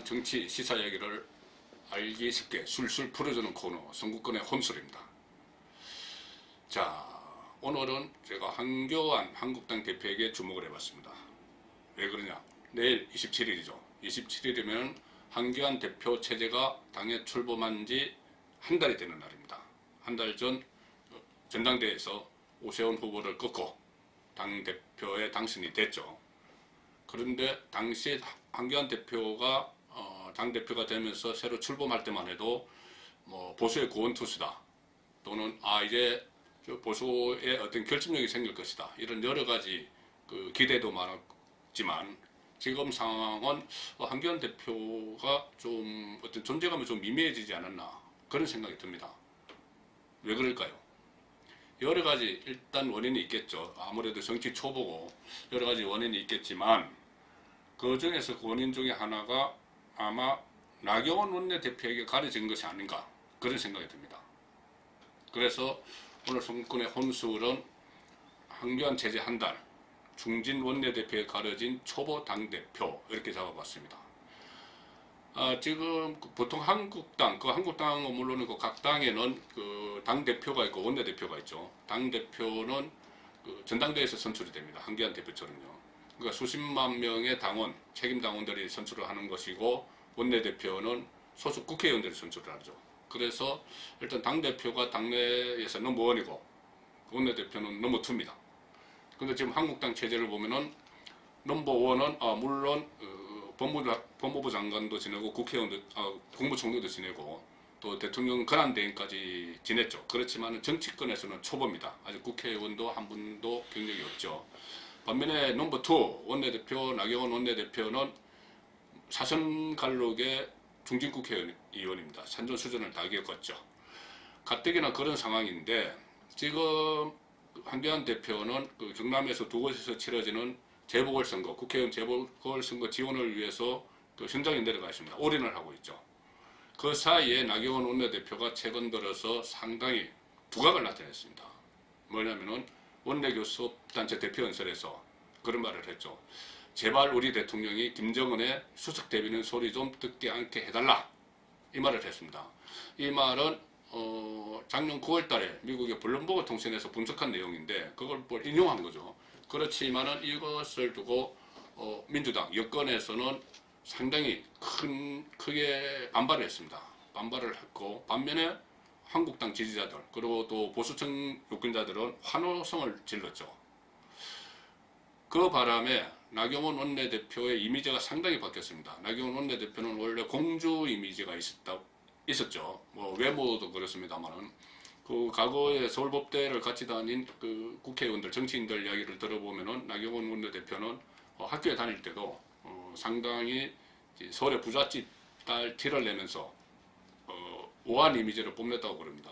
혼란한 정치 시사 이야기를 알기 쉽게 술술 풀어주는 코너 선구권의 혼술입니다. 자 오늘은 제가 한교안 한국당 대표에게 주목을 해봤습니다. 왜 그러냐 내일 27일이죠. 27일이면 한교안 대표 체제가 당에 출범한 지 한 달이 되는 날입니다. 한 달 전 전당대회에서 오세훈 후보를 꺾고 당 대표에 당선이 됐죠. 그런데 당시 한교안 대표가 어, 당대표가 되면서 새로 출범할 때만 해도 뭐 보수의 구원투수다 또는 아 이제 보수의 어떤 결집력이 생길 것이다 이런 여러 가지 그 기대도 많았지만 지금 상황은 한교안 대표가 좀 어떤 존재감이 좀 미미해지지 않았나 그런 생각이 듭니다. 왜 그럴까요? 여러 가지 일단 원인이 있겠죠. 아무래도 정치 초보고 여러 가지 원인이 있겠지만 그 중에서 그 원인 중에 하나가 아마 나경원 원내대표에게 가려진 것이 아닌가 그런 생각이 듭니다. 그래서 오늘 성권의 혼술은 한교안 체제 한 달, 중진 원내대표에 가려진 초보 당대표 이렇게 잡아봤습니다. 아, 지금 그 보통 한국당, 그 한국당은 물론 그각 당에는 그 당 대표가 있고 원내 대표가 있죠. 당 대표는 그 전당대회에서 선출이 됩니다. 한기한 대표처럼요. 그러니까 수십만 명의 당원, 책임 당원들이 선출을 하는 것이고 원내 대표는 소속 국회의원들이 선출을 하죠. 그래서 일단 당 대표가 당내에서 넘버원이고 원내 대표는 넘버 투입니다. 근데 지금 한국당 체제를 보면은 넘버원은 아, 물론 어, 법무부, 법무부 장관도 지내고 국회의원도 아, 국무총리도 지내고 또 대통령 권한 대행까지 지냈죠. 그렇지만 정치권에서는 초보입니다. 아직 국회의원도 한 분도 경력이 없죠. 반면에 넘버 투 원내대표 나경원 원내대표는 사선 갈록의 중진 국회의원입니다. 산전수전을 다 겪었죠. 가뜩이나 그런 상황인데 지금 한교안 대표는 그 경남에서 두 곳에서 치러지는 재보궐선거, 국회의원 재보궐선거 지원을 위해서 그 현장에 내려가 있습니다. 올인을 하고 있죠. 그 사이에 나경원 원내대표가 최근 들어서 상당히 두각을 나타냈습니다. 뭐냐면은 원내교섭단체 대표연설에서 그런 말을 했죠. 제발 우리 대통령이 김정은의 수석 대비는 소리 좀 듣게 않게 해달라. 이 말을 했습니다. 이 말은 어, 작년 9월 달에 미국의 블룸버그 통신에서 분석한 내용인데 그걸 뭘 인용한 거죠. 그렇지만은 이것을 두고 어, 민주당 여권에서는 상당히 큰 크게 반발을 했습니다. 반발을 했고 반면에 한국당 지지자들 그리고 또 보수층 유권자들은 환호성을 질렀죠. 그 바람에 나경원 원내대표의 이미지가 상당히 바뀌었습니다. 나경원 원내대표는 원래 공주 이미지가 있었다, 있었죠. 뭐 외모도 그렇습니다만은 그 과거에 서울법대를 같이 다닌 그 국회의원들, 정치인들 이야기를 들어보면은 나경원 원내대표는 어, 학교에 다닐 때도 어, 상당히 서울의 부잣집 딸 티를 내면서 어, 오한 이미지를 뽐냈다고 그럽니다.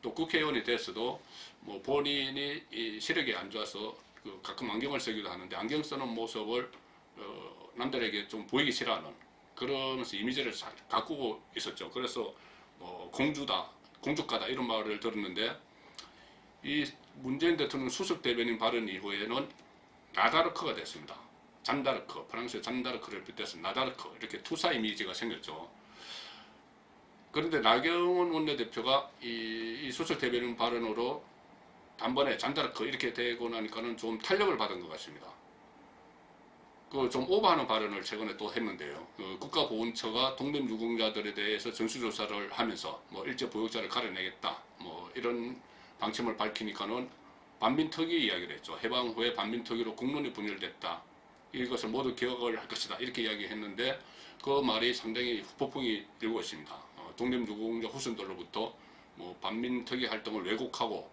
또 국회의원이 됐어도 뭐 본인이 이 시력이 안 좋아서 그 가끔 안경을 쓰기도 하는데 안경 쓰는 모습을 어, 남들에게 좀 보이기 싫어하는 그러면서 이미지를 잘 가꾸고 있었죠. 그래서 뭐 공주다, 공주가다 이런 말을 들었는데 이 문재인 대통령 수석 대변인 발언 이후에는 나다르크가 됐습니다. 잔다르크, 프랑스의 잔다르크를 빗대서 나다르크 이렇게 투사 이미지가 생겼죠. 그런데 나경원 원내대표가 이, 이 수석 대변인 발언으로 단번에 잔다르크 이렇게 되고 나니까는 좀 탄력을 받은 것 같습니다. 그 좀 오버하는 발언을 최근에 또 했는데요. 그 국가보훈처가 독립 유공자들에 대해서 전수조사를 하면서 뭐 일제 보육자를 가려내겠다 뭐 이런 방침을 밝히니까는 반민특위 이야기를 했죠. 해방 후에 반민특위로 국론이 분열됐다. 이것을 모두 기억을 할 것이다 이렇게 이야기했는데 그 말이 상당히 후폭풍이 일고 있습니다. 어, 독립유공자 후손들로부터 뭐 반민특위 활동을 왜곡하고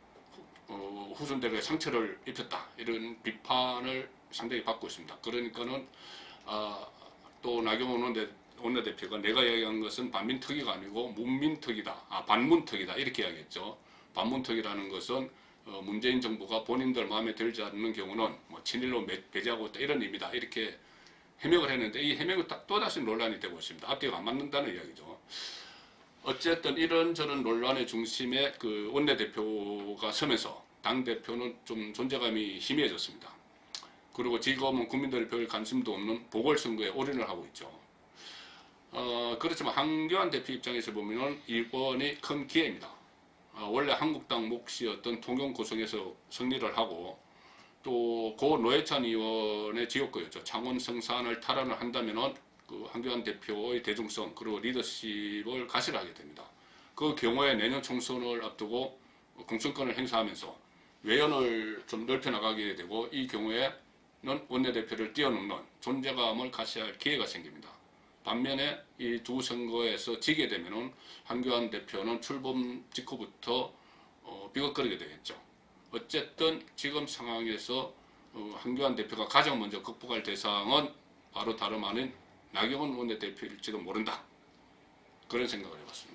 어, 후손들에게 상처를 입혔다 이런 비판을 상당히 받고 있습니다. 그러니까는 어, 또 나경원 원내, 원내대표가 내가 이야기한 것은 반민특위가 아니고 문민특위다, 아 반문특위다 이렇게 이야기했죠. 반문특위라는 것은 어, 문재인 정부가 본인들 마음에 들지 않는 경우는 뭐 친일로 배제하고 있다 이런 의미다 이렇게 해명을 했는데 이 해명은 또 다시 논란이 되고 있습니다. 앞뒤가 안 맞는다는 이야기죠. 어쨌든 이런저런 논란의 중심에 그 원내대표가 서면서 당대표는 좀 존재감이 희미해졌습니다. 그리고 지금은 국민들의 별 관심도 없는 보궐선거에 올인을 하고 있죠. 어, 그렇지만 한교안 대표 입장에서 보면은 이번이 큰 기회입니다. 어, 원래 한국당 몫이었던 통영 고성에서 승리를 하고 또 고 노회찬 의원의 지역구였죠. 창원 성산을 탈환을 한다면은 그 한교안 대표의 대중성 그리고 리더십을 가시하게 됩니다. 그 경우에 내년 총선을 앞두고 공천권을 행사하면서 외연을 좀 넓혀 나가게 되고 이 경우에는 원내대표를 뛰어넘는 존재감을 가시할 기회가 생깁니다. 반면에 이 두 선거에서 지게 되면은 한교안 대표는 출범 직후부터 어, 비겁거리게 되겠죠. 어쨌든 지금 상황에서 어, 한교안 대표가 가장 먼저 극복할 대상은 바로 다름 아닌 나경원 원내대표일지도 모른다. 그런 생각을 해봤습니다.